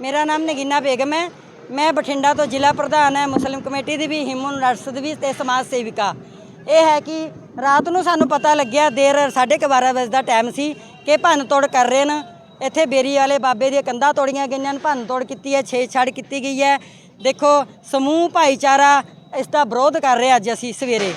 ਮੇਰਾ ਨਾਮ ਨਗੀਨਾ ਬੇਗਮ ਹੈ। ਮੈਂ ਬਠਿੰਡਾ ਤੋਂ ਜ਼ਿਲ੍ਹਾ ਪ੍ਰਧਾਨ ਹੈ, ਮੁਸਲਿਮ ਕਮੇਟੀ ਦੀ ਵੀ ਹਿਮਨ ਨਰਸ ਦੀ ਵੀ ਤੇ ਸਮਾਜ ਸੇਵਿਕਾ। ਇਹ ਹੈ ਕਿ ਰਾਤ ਨੂੰ ਸਾਨੂੰ ਪਤਾ ਲੱਗਿਆ, ਦੇਰ 12:30 ਵਜੇ ਦਾ ਟਾਈਮ ਸੀ ਕਿ ਭੰਨ ਤੋੜ ਕਰ ਰਹੇ ਨੇ। ਇੱਥੇ ਬੇਰੀ ਵਾਲੇ ਬਾਬੇ ਦੀਆਂ ਕੰਧਾਂ ਤੋੜੀਆਂ ਗਈਆਂ ਨੇ, ਭੰਨ ਤੋੜ ਕੀਤੀ ਹੈ ਛੇੜਛਾੜ ਕੀਤੀ ਗਈ ਹੈ। ਦੇਖੋ, ਸਮੂਹ ਭਾਈਚਾਰਾ ਇਸ ਦਾ ਵਿਰੋਧ ਕਰ ਰਿਹਾ ਅੱਜ ਅਸੀਂ ਸਵੇਰੇ।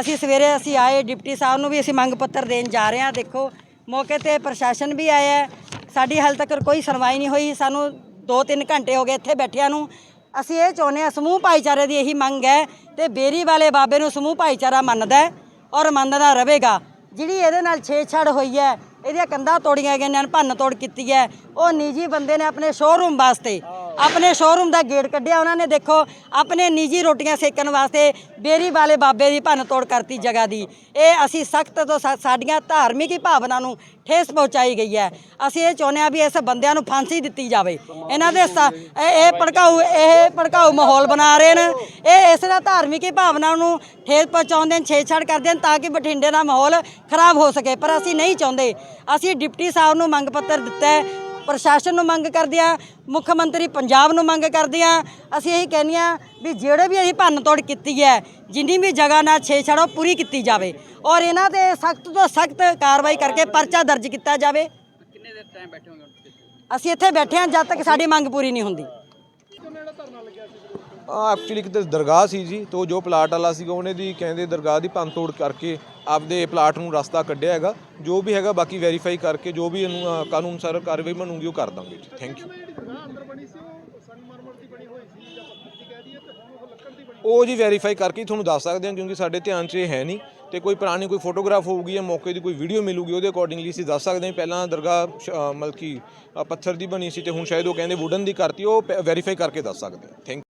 ਅਸੀਂ ਸਵੇਰੇ ਅਸੀਂ ਆਏ, ਡਿਪਟੀ ਸਾਹਿਬ ਨੂੰ ਵੀ ਅਸੀਂ ਮੰਗ ਪੱਤਰ ਦੇਣ ਜਾ ਰਹੇ ਹਾਂ। ਦੇਖੋ, ਮੌਕੇ ਤੇ ਪ੍ਰਸ਼ਾਸਨ ਵੀ ਆਇਆ ਸਾਡੀ ਹਾਲ ਤੱਕ ਕੋਈ ਸੁਣਵਾਈ ਨਹੀਂ ਹੋਈ। ਸਾਨੂੰ 2-3 ਘੰਟੇ ਹੋ ਗਏ ਇੱਥੇ ਬੈਠਿਆਂ ਨੂੰ। ਅਸੀਂ ਇਹ ਚਾਹੁੰਦੇ ਹਾਂ, ਸਮੂਹ ਭਾਈਚਾਰੇ ਦੀ ਇਹੀ ਮੰਗ ਹੈ ਤੇ ਬੇਰੀ ਵਾਲੇ ਬਾਬੇ ਨੂੰ ਸਮੂਹ ਭਾਈਚਾਰਾ ਮੰਨਦਾ ਔਰ ਮੰਨਦਾ ਰਹੇਗਾ। ਜਿਹੜੀ ਇਹਦੇ ਨਾਲ ਛੇੜਛਾੜ ਹੋਈ ਹੈ, ਇਹਦੀਆਂ ਕੰਧਾਂ ਤੋੜੀਆਂ ਗਈਆਂ ਨੇ ਭੰਨ ਤੋੜ ਕੀਤੀ ਹੈ, ਉਹ ਨਿੱਜੀ ਬੰਦੇ ਨੇ ਆਪਣੇ ਸ਼ੋਰੂਮ ਵਾਸਤੇ। ਆਪਣੇ ਸ਼ੋਰੂਮ ਦਾ ਗੇਟ ਕੱਢਿਆ, ਉਹਨਾਂ ਨੇ ਦੇਖੋ, ਆਪਣੇ ਨਿੱਜੀ ਰੋਟੀਆਂ ਸੇਕਣ ਵਾਸਤੇ ਬੇਰੀ ਵਾਲੇ ਬਾਬੇ ਦੀ ਭੰਨ ਤੋੜ ਕਰਤੀ ਜਗ੍ਹਾ ਦੀ। ਇਹ ਅਸੀਂ ਸਖਤ ਤੋਂ ਸਖ਼ਤ ਸਾਡੀਆਂ ਧਾਰਮਿਕ ਹੀ ਭਾਵਨਾ ਨੂੰ ਠੇਸ ਪਹੁੰਚਾਈ ਗਈ ਹੈ। ਅਸੀਂ ਇਹ ਚਾਹੁੰਦੇ ਹਾਂ ਵੀ ਇਸ ਬੰਦਿਆਂ ਨੂੰ ਫਾਂਸੀ ਦਿੱਤੀ ਜਾਵੇ। ਇਹਨਾਂ ਦੇ ਸ- ਇਹ ਇਹ ਭੜਕਾਊ ਇਹ ਭੜਕਾਊ ਮਾਹੌਲ ਬਣਾ ਰਹੇ ਨੇ। ਇਹ ਇਸ ਦਾ ਧਾਰਮਿਕ ਹੀ ਭਾਵਨਾ ਨੂੰ ਠੇਸ ਪਹੁੰਚਾਉਂਦੇ ਨੇ, ਛੇੜਛਾੜ ਕਰਦੇ ਨੇ ਤਾਂ ਕਿ ਬਠਿੰਡੇ ਦਾ ਮਾਹੌਲ ਖਰਾਬ ਹੋ ਸਕੇ। ਪਰ ਅਸੀਂ ਨਹੀਂ ਚਾਹੁੰਦੇ। ਅਸੀਂ ਡਿਪਟੀ ਸਾਹਿਬ ਨੂੰ ਮੰਗ ਪੱਤਰ ਦਿੱਤਾ ਹੈ ਪ੍ਰਸ਼ਾਸਨ ਨੂੰ ਮੰਗ ਕਰਦੇ ਆ ਮੁੱਖ ਮੰਤਰੀ ਪੰਜਾਬ ਨੂੰ ਮੰਗ ਕਰਦੇ ਆ। ਅਸੀਂ ਇਹੀ ਕਹਿੰਦੇ ਆ ਵੀ ਜਿਹੜੇ ਵੀ ਅਸੀਂ ਭੰਨ ਤੋੜ ਕੀਤੀ ਹੈ ਜਿੰਨੀ ਵੀ ਜਗ੍ਹਾ ਨਾਲ ਛੇੜਛਾੜ ਉਹ ਪੂਰੀ ਕੀਤੀ ਜਾਵੇ। ਔਰ ਇਹਨਾਂ ਤੇ ਸਖਤ ਤੋਂ ਸਖਤ ਕਾਰਵਾਈ ਕਰਕੇ ਪਰਚਾ ਦਰਜ ਕੀਤਾ ਜਾਵੇ। ਕਿੰਨੇ ਦੇਰ ਟਾਈਮ ਬੈਠੇ ਹੋਗੇ ਅਸੀਂ ਇੱਥੇ ਬੈਠੇ ਹਾਂ ਜਦ ਤੱਕ ਸਾਡੀ ਮੰਗ ਪੂਰੀ ਨਹੀਂ ਹੁੰਦੀ। ਐਕਚੁਅਲੀ ਕਿਤੇ ਦਰਗਾਹ ਸੀ ਜੀ ਤੋਂ ਜੋ ਪਲਾਟ ਵਾਲਾ ਸੀਗਾ ਉਹਨੇ ਦੀ ਕਹਿੰਦੇ ਦਰਗਾਹ ਦੀ ਭੰਨ ਤੋੜ ਕਰਕੇ ਆਪਦੇ ਪਲਾਟ ਨੂੰ ਰਸਤਾ ਕੱਢਿਆ ਹੈਗਾ। ਜੋ ਵੀ ਹੈਗਾ ਬਾਕੀ ਵੈਰੀਫਾਈ ਕਰਕੇ ਜੋ ਵੀ ਇਹਨੂੰ ਅ, ਕਾਨੂੰਨ ਸਰ ਕਾਰਵਾਈ ਬਣੂਗੀ ਉਹ ਕਰ ਦਾਂਗੇ ਜੀ। ਥੈਂਕ ਯੂ ਉਹ ਜੀ ਵੈਰੀਫਾਈ ਕਰਕੇ ਹੀ ਤੁਹਾਨੂੰ ਦੱਸ ਸਕਦੇ ਹਾਂ ਕਿਉਂਕਿ ਸਾਡੇ ਧਿਆਨ 'ਚ ਇਹ ਹੈ ਨਹੀਂ। ਤੇ ਕੋਈ ਪੁਰਾਣੀ ਕੋਈ ਫੋਟੋਗ੍ਰਾਫ ਹੋਊਗੀ ਜਾਂ ਮੌਕੇ ਦੀ ਕੋਈ ਵੀਡੀਓ ਮਿਲੂਗੀ ਉਹਦੇ ਅਕੋਰਡਿੰਗਲੀ ਅਸੀਂ ਦੱਸ ਸਕਦੇ ਹਾਂ। ਪਹਿਲਾਂ ਦਰਗਾਹ ਸ਼- ਅ, ਮਤਲਬ ਕਿ ਅ, ਪੱਥਰ ਦੀ ਬਣੀ ਸੀ ਤੇ ਹੁਣ ਸ਼ਾਇਦ ਉਹ ਕਹਿੰਦੇ ਵੁਡਨ ਦੀ ਕਰਤੀ ਉਹ ਵੈਰੀਫਾਈ ਕਰਕੇ ਦੱਸ ਸਕਦੇ ਹਾਂ। ਥੈਂਕ